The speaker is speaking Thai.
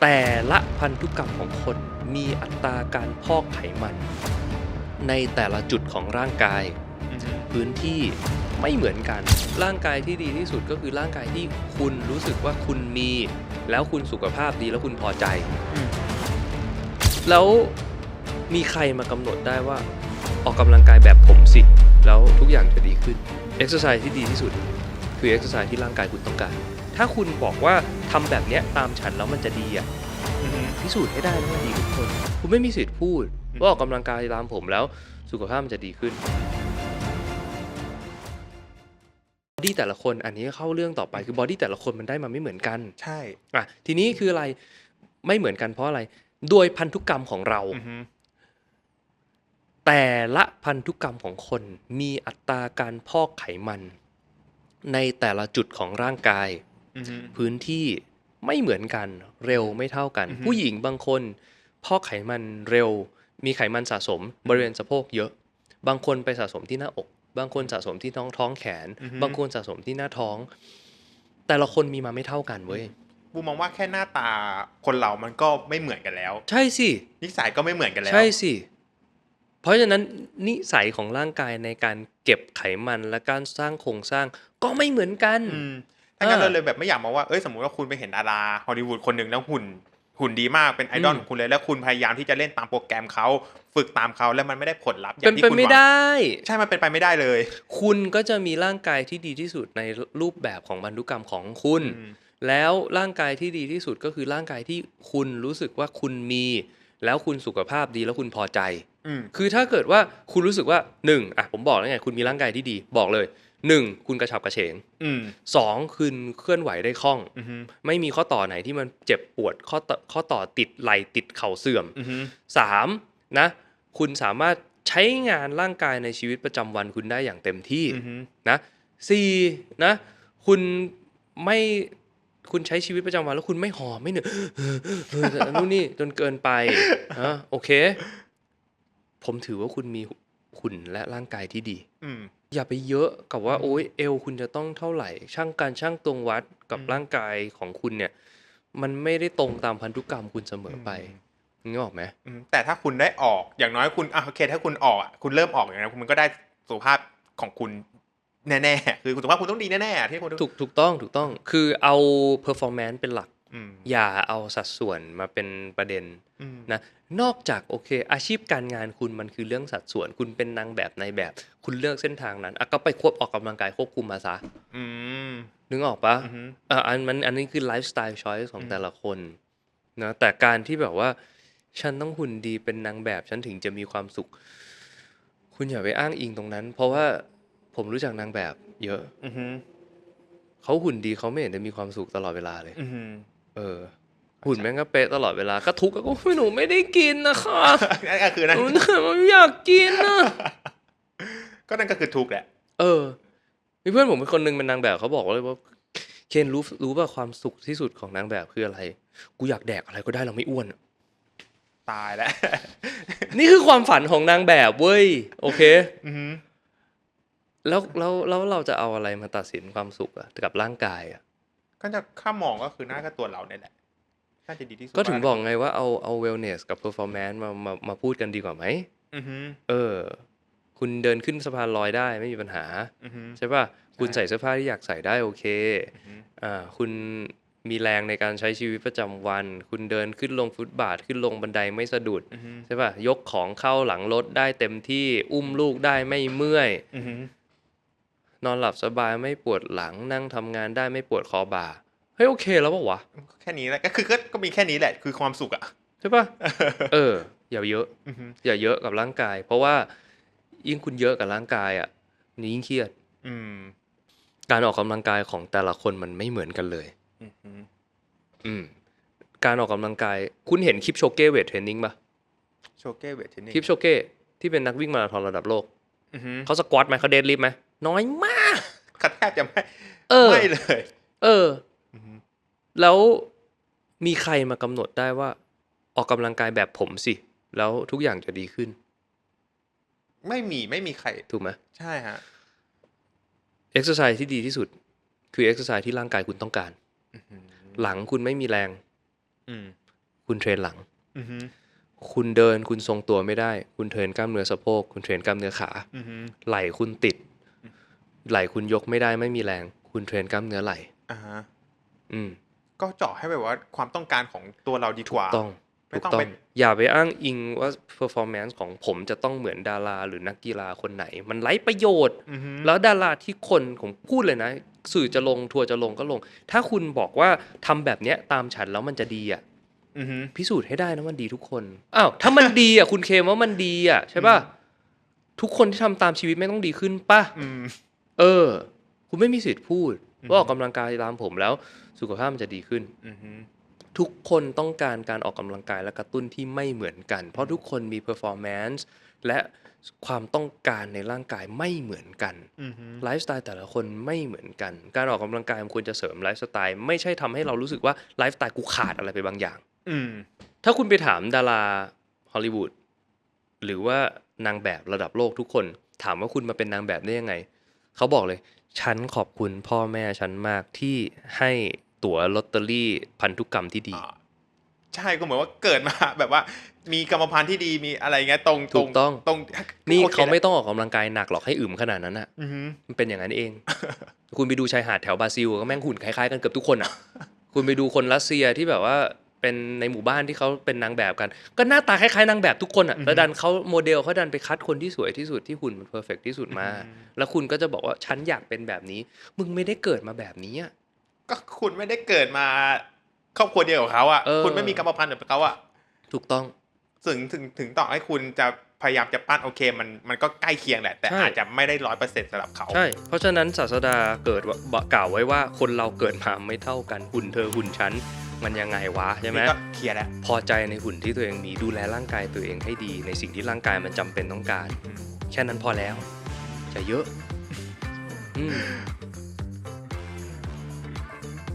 แต่ละพันธุกรรมของคนมีอัตราการพอกไขมัน ในแต่ละจุดของร่างกายอือฮึพื้นที่ไม่เหมือนกัน ร่างกายที่ดีที่สุดก็คือร่างกายที่คุณรู้สึกว่าคุณมี แล้วคุณสุขภาพดีแล้วคุณพอใจอืมแล้วมีใครมากำหนดได้ว่า ออกกำลังกายแบบผมสิ แล้วทุกอย่างจะดีขึ้นเอ็กซ์ไซส์ที่ดีที่สุด คือเอ็กซ์ไซส์ที่ร่างกายคุณต้องการ ถ้าคุณบอกว่าทำแบบเนี้ยตามฉันแล้วมันจะดีอะอือฮึพิสูจน์ให้ได้ว่ามันดีทุกคน คุณไม่มีสิทธิ์พูดอืมว่าออกกำลังกายตามผมแล้วสุขภาพมันจะดีขึ้นบอดี้แต่ละคนอันนี้เข้าเรื่องต่อไปคือบอดี้แต่ละคนมันได้มาไม่เหมือนกัน ใช่อะทีนี้คืออะไรไม่เหมือนกันเพราะอะไรโดยพันธุกรรมของเราอือฮึแต่ละพันธุกรรมของคนมีอัตราการพอกไขมัน ในแต่ละจุดของร่างกายอือฮึ พื้นที่ไม่เหมือนกันเร็วไม่เท่ากันอือฮึผู้หญิงบางคนพอกไขมันเร็ว มีไขมันสะสมบริเวณสะโพกเยอะ บางคนไปสะสมที่หน้าอก บางคนสะสมที่ท้องท้องแขน บางคนสะสมที่หน้าท้อง แต่ละคนมีมาไม่เท่ากันเว้ยบูมมองว่าแค่หน้าตาคนเรามันก็ไม่เหมือนกันแล้ว ใช่สินิสัยก็ไม่เหมือนกันแล้ว ใช่สิเพราะฉะนั้นนิสัยของร่างกายในการเก็บไขมันและการสร้างโครงสร้างก็ไม่เหมือนกันอืม ถ้างั้นเออเราเลยแบบไม่อยากมองว่าเอ้ยสมมติว่าคุณไปเห็นดาราฮอลลีวูดคนหนึ่งแล้วหุ่นหุ่นดีมากเป็นไอดอลอืมของคุณเลยแล้วคุณพยายามที่จะเล่นตามโปรแกรมเขาฝึกตามเขาแล้วมันไม่ได้ผลลัพธ์อเป็ย่านงที่ไปคุณไม่หวังได้ ใช่มันเป็นไปไม่ได้เลย คุณก็จะมีร่างกายที่ดีที่สุดในรูปแบบของพันธุกรรมของคุณอืมแล้วร่างกายที่ดีที่สุดก็คือร่างกายที่คุณรู้สึกว่าคุณมี แล้วคุณสุขภาพดีแล้วคุณพอใจอืมคือถ้าเกิดว่าคุณรู้สึกว่าหนึ่งอะผมบอกแล้วไงคุณมีร่างกายที่ดีบอกเลย หนึ่งคุณกระฉับกระเฉงอืมสองคุณเคลื่อนไหวได้คล่องอืมไม่มีข้อต่อไหนที่มันเจ็บปวดข้อต่อข้อต่อติดไหลติดเข่าเสื่อมอืมสามนะ คุณสามารถใช้งานร่างกายในชีวิตประจำวันคุณได้อย่างเต็มที่อืมนะสี่นะ คุณไม่คุณใช้ชีวิตประจำวันแล้วคุณไม่หอมไม่เหนื่อยนู่นนี่จนเกินไปนะโอเค ผมถือว่าคุณมี หุ่นและร่างกายที่ดีอืมอย่าไปเยอะกับว่าอืมโอ้ยเอวคุณจะต้องเท่าไหร่ ช่างการช่างตรงวัดกับอืมร่างกายของคุณเนี่ย มันไม่ได้ตรงตามพันธุกรรมคุณเสมอไปนึกออกไหมอืมแต่ถ้าคุณได้ออกอย่างน้อยคุณอะโอเค ถ้าคุณออกอะคุณเริ่มออกอย่างนั้นคุณก็ได้สุขภาพของคุณแน่ๆ คือสุขภาพคุณต้องดีแน่ๆที่คุณถูกถูกต้องถูกต้อง คือเอา performance เป็นหลัก อืม อย่าเอาสัดส่วนมาเป็นประเด็นอืม นะ นอกจากโอเค อาชีพการงานคุณมันคือเรื่องสัดส่วน คุณเป็นนางแบบในแบบ คุณเลือกเส้นทางนั้นอะก็ไปควบออกกำลังกายควบคุมมาซะอืมนึกออกปะ อืม อะอันมันอันนี้คือไลฟ์สไตล์ช้อยส์ของอืม แต่ละคนนะแต่การที่แบบว่า ฉันต้องหุ่นดีเป็นนางแบบ ฉันถึงจะมีความสุข คุณอย่าไปอ้างอิงตรงนั้น เพราะว่าผมรู้จักนางแบบ เยอะอืมเขาหุ่นดีเขาไม่เห็นจะมีความสุขตลอดเวลาเลย อืม เออหุ่นแม่งก็เป๊ะตลอดเวลาก็ทุกข์ก็ไม่หนูไม่ได้กินนะคะนั่นก็คือนั่นหนูไม่อยากกินนะก็นั่นก็คือทุกข์แหละ เออมีเพื่อนผมเป็นคนหนึ่งเป็นนางแบบเขาบอกเลยว่าเคนรู้รู้ป่ะความสุขที่สุดของนางแบบคืออะไร กูอยากแดกอะไรก็ได้เราไม่อ้วนอะตายแล้ว นี่คือความฝันของนางแบบเว้ย โอเคอืมแล้วแล้วแล้วเราจะเอาอะไรมาตัดสินความสุขอะกับร่างกายอะ ก็จะข้ามองก็คือน่าก็ตัวเราเนี่ยแหละน่าจะดีที่สุดก็ถึงบอกไงว่าเอาเอา wellness กับ performance มามามาพูดกันดีกว่าไหมอือฮึเออ คุณเดินขึ้นสะพานลอยได้ไม่มีปัญหาอือฮึใช่ป่ะคุณใช่ใส่เสื้อผ้าที่อยากใส่ได้โอเคอือฮึอ่าคุณมีแรงในการใช้ชีวิตประจำวัน คุณเดินขึ้นลงฟุตบาทขึ้นลงบันไดไม่สะดุดอือฮึใช่ป่ะยกของเข้าหลังรถได้เต็มที่อุ้มลูกได้ไม่เมื่อยอือฮึ นอนหลับสบายไม่ปวดหลังนั่งทำงานได้ไม่ปวดคอบ่าเฮ้ยโอเคแล้วปะวะแค่นี้แหละก็คือก็ก็มีแค่นี้แหละ คือความสุขอะใช่ป่ะเออ อย่าเยอะอือฮึอย่าเยอะกับร่างกาย เพราะว่ายิ่งคุณเยอะกับร่างกายอะนี่ยิ่งเครียด อืม การออกกำลังกายของแต่ละคนมันไม่เหมือนกันเลยอือฮึอืมการออกกำลังกาย คุณเห็นคลิปโชเก้เวทเทรนนิ่งปะโชเก้เวทเทรนนิ่งคลิปโชเก้ที่เป็นนักวิ่งมาราธอนระดับโลกอือฮึเขาสควอตไหมเขาเดดลิฟต์ไหม น้อยมากคัดแทบจะไม่เออไม่เลย เอออือฮึแล้วมีใครมากำหนดได้ว่า ออกกำลังกายแบบผมสิ แล้วทุกอย่างจะดีขึ้น ไม่มีไม่มีใคร ถูกไหมใช่ฮะเอ็กซ์ไซส์ที่ดีที่สุด คือเอ็กซ์ไซส์ที่ร่างกายคุณต้องการอือฮึหลังคุณไม่มีแรงอืมคุณเทรนหลังอือฮึคุณเดินคุณทรงตัวไม่ได้ คุณเทรนกล้ามเนื้อสะโพกคุณเทรนกล้ามเนื้อขาอือฮึไหล่คุณติด ไหล่คุณยกไม่ได้ไม่มีแรง คุณเทรนกล้ามเนื้อไหล่อ่าฮะอืมก็เจาะให้แบบว่าความต้องการของตัวเราดีกว่าต้องไม่ถูกต้องต้องเป็นอย่าไปอ้างอิงว่า performance ของผมจะต้องเหมือนดาราหรือนักกีฬาคนไหน มันไร้ประโยชน์อือฮึแล้วดาราที่คนผมพูดเลยนะ สื่อจะลงทัวร์จะลงก็ลง ถ้าคุณบอกว่าทำแบบเนี้ยตามฉันแล้วมันจะดีอะอือฮึพิสูจน์ให้ได้นะมันดีทุกคนอ้าวถ้ามันดีอะคุณเคลมว่ามันดีอะใช่ป่ะทุกคนที่ทำตามชีวิตไม่ต้องดีขึ้นป่ะอืม เออ คุณไม่มีสิทธิ์พูดอืมว่าออกกำลังกายตามผมแล้ว สุขภาพมันจะดีขึ้นอือฮึทุกคนต้องการการออกกำลังกายและกระตุ้นที่ไม่เหมือนกัน เพราะทุกคนมี performance และความต้องการในร่างกายไม่เหมือนกันอือฮึไลฟ์สไตล์แต่ละคนไม่เหมือนกัน การออกกำลังกายมันควรจะเสริมไลฟ์สไตล์ไม่ใช่ทำให้เรารู้สึกว่าไลฟ์สไตล์กูขาดอะไรไปบางอย่าง อืมถ้าคุณไปถามดาราฮอลลีวูดหรือว่านางแบบระดับโลกทุกคน ถามว่าคุณมาเป็นนางแบบได้ยังไง เขาบอกเลย ฉันขอบคุณพ่อแม่ฉันมากที่ให้ตั๋วลอตเตอรี่พันธุกรรมที่ดีอ่าใช่ก็เหมือนว่าเกิดมาแบบว่ามีกรรมพันธุ์ที่ดีมีอะไรเงี้ยตรงถูกต้องตรงนี่โอคเขาไม่แหละต้องออกกำลังกายหนักหรอกให้อึมขนาดนั้นอะอือฮึมันเป็นอย่างนั้นเอง คุณไปดูชายหาดแถวบราซิลก็แม่งหุ่นคล้ายๆกันเกือบทุกคนอะ คุณไปดูคนรัสเซียที่แบบว่า เป็นในหมู่บ้านที่เขาเป็นนางแบบกัน ก็หน้าตาคล้ายๆนางแบบทุกคนอะแล้วดันเขาโมเดลเขาดันไปคัดคนที่สวยที่สุดที่หุ่นมันเพอร์เฟกที่สุดมา แล้วคุณก็จะบอกว่าฉันอยากเป็นแบบนี้ มึงไม่ได้เกิดมาแบบนี้อะก็คุณไม่ได้เกิดมาครอบครัวเดียวกับเขาอะเออคุณไม่มีกรรมพันธุ์แบบเขาอะถูกต้องถึงถึงถึงต่อให้คุณจะพยายามจะปั้นโอเคมันมันก็ใกล้เคียงแหละ แต่ใช่อาจจะไม่ได้ร้อยเปอร์เซ็นต์สำหรับเขา ใช่ เพราะฉะนั้นศาสดาเกิดว่ากล่าวไว้ว่าคนเราเกิดมาไม่เท่ากันหุ่นเธอหุ่นฉัน มันยังไงวะใช่ไหมนี่ก็เคลียร์แล้วพอใจในหุ่นที่ตัวเองมีดูแลร่างกายตัวเองให้ดี ในสิ่งที่ร่างกายมันจำเป็นต้องการอืมแค่นั้นพอแล้วจะเยอะอืม